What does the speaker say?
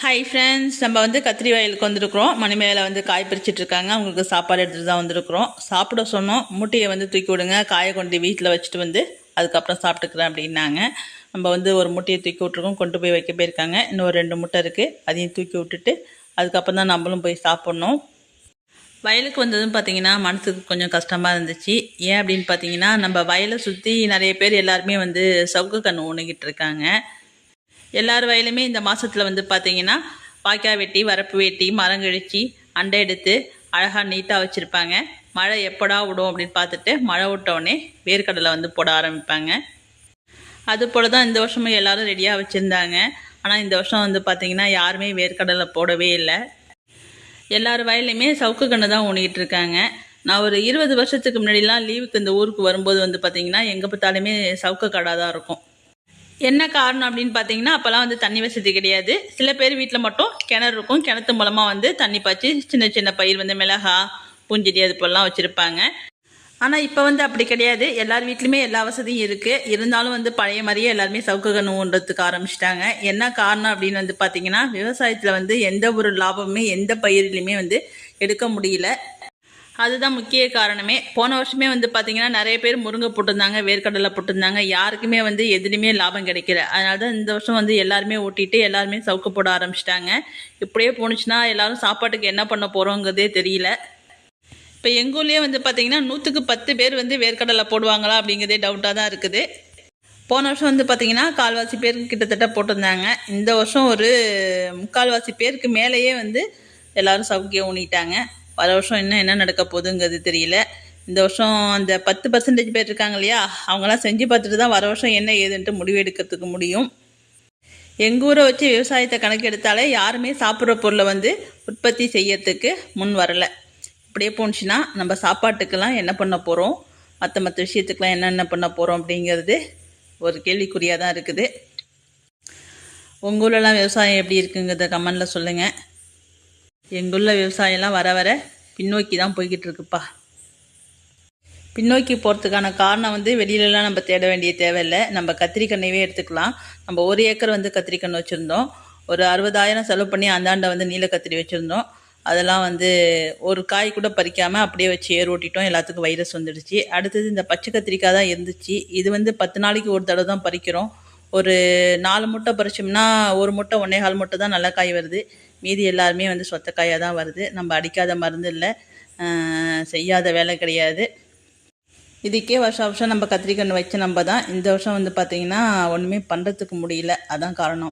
Hi friends நம்ம வந்து கத்திரி வயலுக்கு வந்திருக்கிறோம். மணிமேல வந்து காய் பறிச்சிட்டு இருக்காங்க. அவங்களுக்கு சாப்பாடு எடுத்துகிட்டு தான் வந்திருக்கிறோம். சாப்பிட சொன்னோம். மூட்டையை வந்து தூக்கி விடுங்க. காயை கொண்டு வீட்டில் வச்சுட்டு வந்து அதுக்கப்புறம் சாப்பிட்டுக்கிறேன் அப்படின்னாங்க. நம்ம வந்து ஒரு மூட்டையை தூக்கி விட்ருக்கோம் கொண்டு போய் வைக்க போயிருக்காங்க. இன்னும் ஒரு ரெண்டு முட்டை இருக்குது அதையும் தூக்கி விட்டுட்டு அதுக்கப்புறம் தான் நம்மளும் போய் சாப்பிட்ணும். வயலுக்கு வந்ததும் பார்த்தீங்கன்னா மனசுக்கு கொஞ்சம் கஷ்டமாக இருந்துச்சு. ஏன் அப்படின்னு பார்த்தீங்கன்னா நம்ம வயலை சுற்றி நிறைய பேர் எல்லாருமே வந்து சவுக்கு கன்று ஊனிக்கிட்டு இருக்காங்க. எல்லார் வயலுமே இந்த மாதத்தில் வந்து பார்த்தீங்கன்னா வாய்க்கால் வெட்டி வரப்பு வெட்டி மரம் கழிச்சு அண்டை எடுத்து அழகாக நீட்டாக வச்சுருப்பாங்க. மழை எப்படா விடும் அப்படின்னு பார்த்துட்டு மழை விட்டோடனே வேர்க்கடலை வந்து போட ஆரம்பிப்பாங்க. அது போல் தான் இந்த வருஷமும் எல்லாரும் ரெடியாக வச்சுருந்தாங்க. ஆனால் இந்த வருஷம் வந்து பார்த்திங்கன்னா யாருமே வேர்க்கடலை போடவே இல்லை. எல்லார் வயல்லையுமே சவுக்கு கன்று தான் ஊனிக்கிட்டு இருக்காங்க. நான் ஒரு இருபது வருஷத்துக்கு முன்னாடிலாம் லீவுக்கு இந்த ஊருக்கு வரும்போது வந்து பார்த்திங்கன்னா எங்கே பார்த்தாலுமே சவுக்கு கடை தான் இருக்கும். என்ன காரணம் அப்படின்னு பார்த்தீங்கன்னா அப்போல்லாம் வந்து தண்ணி வசதி கிடையாது. சில பேர் வீட்டில் மட்டும் கிணறு இருக்கும். கிணத்து மூலமாக வந்து தண்ணி பாய்ச்சி சின்ன சின்ன பயிர் வந்து மிளகா பூஞ்செடி அது போலலாம் வச்சுருப்பாங்க. ஆனால் இப்போ வந்து அப்படி கிடையாது. எல்லார் வீட்லையுமே எல்லா வசதியும் இருக்குது இருந்தாலும் வந்து பழைய மாதிரியே எல்லாருமே சவுக்கு கன்று ஆரம்பிச்சிட்டாங்க. என்ன காரணம் அப்படின்னு வந்து பார்த்தீங்கன்னா விவசாயத்தில் வந்து எந்த ஒரு லாபமுமே எந்த பயிரிலையுமே வந்து எடுக்க முடியல. அதுதான் முக்கிய காரணமே. போன வருஷமே வந்து பார்த்தீங்கன்னா நிறைய பேர் முருங்கை போட்டிருந்தாங்க வேர்க்கடலை போட்டிருந்தாங்க. யாருக்குமே வந்து எதுலையுமே லாபம் கிடைக்கல. அதனால தான் இந்த வருஷம் வந்து எல்லாருமே ஓட்டிட்டு எல்லாருமே சவுக்கு போட ஆரம்பிச்சிட்டாங்க. இப்படியே போணுச்சுன்னா எல்லாரும் சாப்பாட்டுக்கு என்ன பண்ண போகிறோங்கிறதே தெரியல. இப்போ எங்கூர்லேயே வந்து பார்த்தீங்கன்னா நூற்றுக்கு பத்து பேர் வந்து வேர்க்கடலை போடுவாங்களா அப்படிங்கிறதே டவுட்டாக தான் இருக்குது. போன வருஷம் வந்து பார்த்தீங்கன்னா கால்வாசி பேருக்கு கிட்டத்தட்ட போட்டிருந்தாங்க. இந்த வருஷம் ஒரு முக்கால்வாசி பேருக்கு மேலேயே வந்து எல்லாரும் சவுக்கியம் ஊனிட்டாங்க. வர வருஷம் இன்னும் என்ன நடக்க போகுதுங்கிறது தெரியல. இந்த வருஷம் அந்த பத்து பர்சன்டேஜ் பேர் இருக்காங்க இல்லையா? அவங்களாம் செஞ்சு பார்த்துட்டு தான் வர வருஷம் என்ன ஏதுன்ட்டு முடிவு எடுக்கிறதுக்கு முடியும். எங்கள் ஊரை வச்சு விவசாயத்தை கணக்கெடுத்தாலே யாருமே சாப்பிட்ற பொருளை வந்து உற்பத்தி செய்யறதுக்கு முன் வரலை. இப்படியே போணுச்சுன்னா நம்ம சாப்பாட்டுக்கெல்லாம் என்ன பண்ண போகிறோம் மற்ற மற்ற விஷயத்துக்கெலாம் என்னென்ன பண்ண போகிறோம் அப்படிங்கிறது ஒரு கேள்விக்குறியாக தான் இருக்குது. உங்கள் ஊர்லலாம் விவசாயம் எப்படி இருக்குங்கிறத கமெண்டில் சொல்லுங்கள் எங்கள் விவசாயம்லாம் வர வர பின்னோக்கி தான் போய்கிட்டு இருக்குப்பா பின்னோக்கி போகிறதுக்கான காரணம் வந்து வெளியிலலாம் நம்ம தேட வேண்டிய தேவையில்லை. நம்ம கத்திரிக்கண்ணையே எடுத்துக்கலாம். நம்ம ஒரு ஏக்கர் வந்து கத்திரிக்கண்ணு வச்சுருந்தோம். ஒரு அறுபதாயிரம் செலவு பண்ணி அந்தாண்டை வந்து நீல கத்திரி வச்சுருந்தோம். அதெல்லாம் வந்து ஒரு காய் கூட பறிக்காமல் அப்படியே வச்சு ஏர் ஓட்டிட்டோம். எல்லாத்துக்கும் வைரஸ் வந்துடுச்சு. அடுத்தது இந்த பச்சை கத்திரிக்காய் தான் இருந்துச்சு. இது வந்து பத்து நாளைக்கு ஒரு தடவை தான் பறிக்கிறோம். ஒரு நாலு முட்டை பறிச்சோம்னா ஒரு முட்டை ஒன்றே கால் முட்டை தான் நல்ல காய் வருது. மீதி எல்லாருமே வந்து சொத்தக்காயாக தான் வருது. நம்ம அடிக்காத மருந்து இல்லை. செய்யாத வேலை கிடையாது. இதுக்கே வருஷம் வருஷம் நம்ம கத்திரிக்கன்று வச்சு நம்ம தான். இந்த வருஷம் வந்து பார்த்திங்கன்னா ஒன்றுமே பண்ணுறதுக்கு முடியல. அதான் காரணம்.